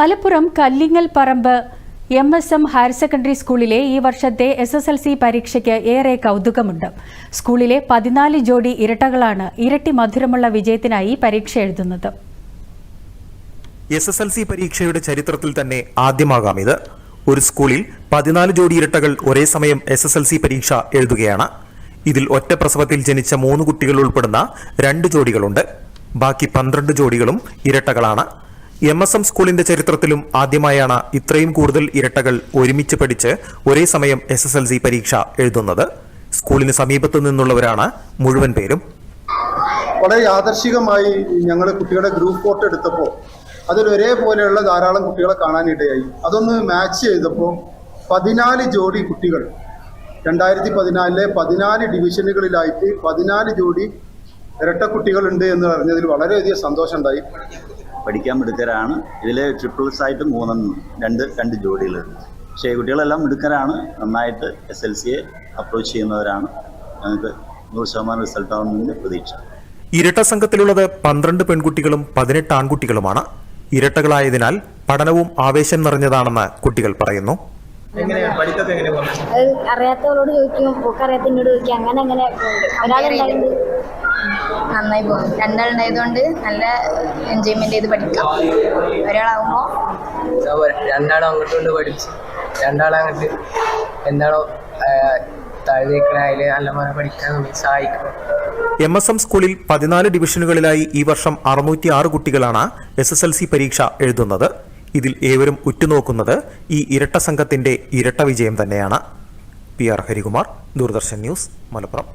Malappuram Kallingalparamba M S M higher secondary സ്കൂളിലെ ഈ വർഷത്തെ എസ് എസ് എൽ സി പരീക്ഷയ്ക്ക് ഏറെ കൗതുകമുണ്ട്. സ്കൂളിലെ പതിനാല് ജോഡി ഇരട്ടകളാണ് ഇരട്ടി മധുരമുള്ള വിജയത്തിനായി പരീക്ഷ എഴുതുന്നത്. എസ് എസ് എൽ സി പരീക്ഷയുടെ ചരിത്രത്തിൽ തന്നെ ആദ്യമാകാം ഇത്. ഒരു സ്കൂളിൽ പതിനാല് ജോഡി ഇരട്ടകൾ ഒരേ സമയം എസ് എസ് എൽ സി പരീക്ഷ എഴുതുകയാണ്. ഇതിൽ ഒറ്റ പ്രസവത്തിൽ ജനിച്ച മൂന്ന് കുട്ടികൾ ഉൾപ്പെടുന്ന രണ്ട് ജോഡികളുണ്ട്. ബാക്കി പന്ത്രണ്ട് ജോഡികളും ഇരട്ടകളാണ്. എം എസ് എം സ്കൂളിന്റെ ചരിത്രത്തിലും ആദ്യമായാണ് ഇത്രയും കൂടുതൽ ഇരട്ടകൾ ഒരുമിച്ച് പഠിച്ച് ഒരേ സമയം എസ് എസ് എൽ സി പരീക്ഷ എഴുതുന്നത്. സ്കൂളിന് സമീപത്തു നിന്നുള്ളവരാണ് മുഴുവൻ പേരും. വളരെ യാദർശികമായി ഞങ്ങൾ കുട്ടികളുടെ ഗ്രൂപ്പ് ഫോട്ടോ എടുത്തപ്പോൾ അതിൽ ഒരേപോലെയുള്ള ധാരാളം കുട്ടികളെ കാണാനിടയായി. അതൊന്ന് മാച്ച് ചെയ്തപ്പോൾ പതിനാല് ജോഡി കുട്ടികൾ രണ്ടായിരത്തി പതിനാലിലെ പതിനാല് ഡിവിഷനുകളിലായിട്ട് പതിനാല് ജോഡി ഇരട്ട കുട്ടികളുണ്ട് എന്ന് പറഞ്ഞതിൽ വളരെയധികം സന്തോഷമുണ്ടായി. പഠിക്കാൻ മിടുക്കരാണ്. ഇതിൽ ട്രിപ്പിൾസ് ആയിട്ട് മൂന്നെണ്ണം രണ്ട് രണ്ട് ജോഡികളുണ്ട് പക്ഷേ കുട്ടികളെല്ലാം മിടുക്കരാണ്. നന്നായിട്ട് എസ് എൽ സിയെ അപ്രോച്ച് ചെയ്യുന്നവരാണ്. ഞങ്ങൾക്ക് നൂറ് ശതമാനം റിസൾട്ട് ആവുന്നതിന്റെ പ്രതീക്ഷ. ഇരട്ട സംഘത്തിലുള്ളത് പന്ത്രണ്ട് പെൺകുട്ടികളും പതിനെട്ട് ആൺകുട്ടികളുമാണ്. ഇരട്ടകളായതിനാൽ പഠനവും ആവേശം നിറഞ്ഞതാണെന്ന് കുട്ടികൾ പറയുന്നു. എങ്ങനെയാണ് പഠിത്തൊക്കെ എങ്ങനെ പോകുന്നത്? അത് അറിയാത്തവരോട് ചോദിക്കും അറിയാത്തോട് ചോദിക്കും അങ്ങനെ അങ്ങനെ. ഒരാളുണ്ടായിട്ടുണ്ട് നന്നായി പോകും രണ്ടാളുണ്ടായതുകൊണ്ട് നല്ല എൻജോയ്മെന്റ് ചെയ്ത് പഠിക്കാം. ഒരാളാകുമ്പോൾ രണ്ടാളും അങ്ങോട്ടും കൊണ്ട് പഠിച്ച്. രണ്ടാളും അങ്ങോട്ട് എന്താണോ താഴേക്കണ അതിൽ നല്ലപോലെ പഠിക്കാൻ നമുക്ക് സഹായിക്കും. എം എസ് എം സ്കൂളിൽ പതിനാല് ഡിവിഷനുകളിലായി ഈ വർഷം അറുന്നൂറ്റി ആറ് കുട്ടികളാണ് എസ് എസ് എൽ സി പരീക്ഷ എഴുതുന്നത്. ഇതിൽ ഏവരും ഉറ്റുനോക്കുന്നത് ഈ ഇരട്ട സംഘത്തിന്റെ ഇരട്ട വിജയം തന്നെയാണ്. P R Harikumar Doordarshan news Malappuram.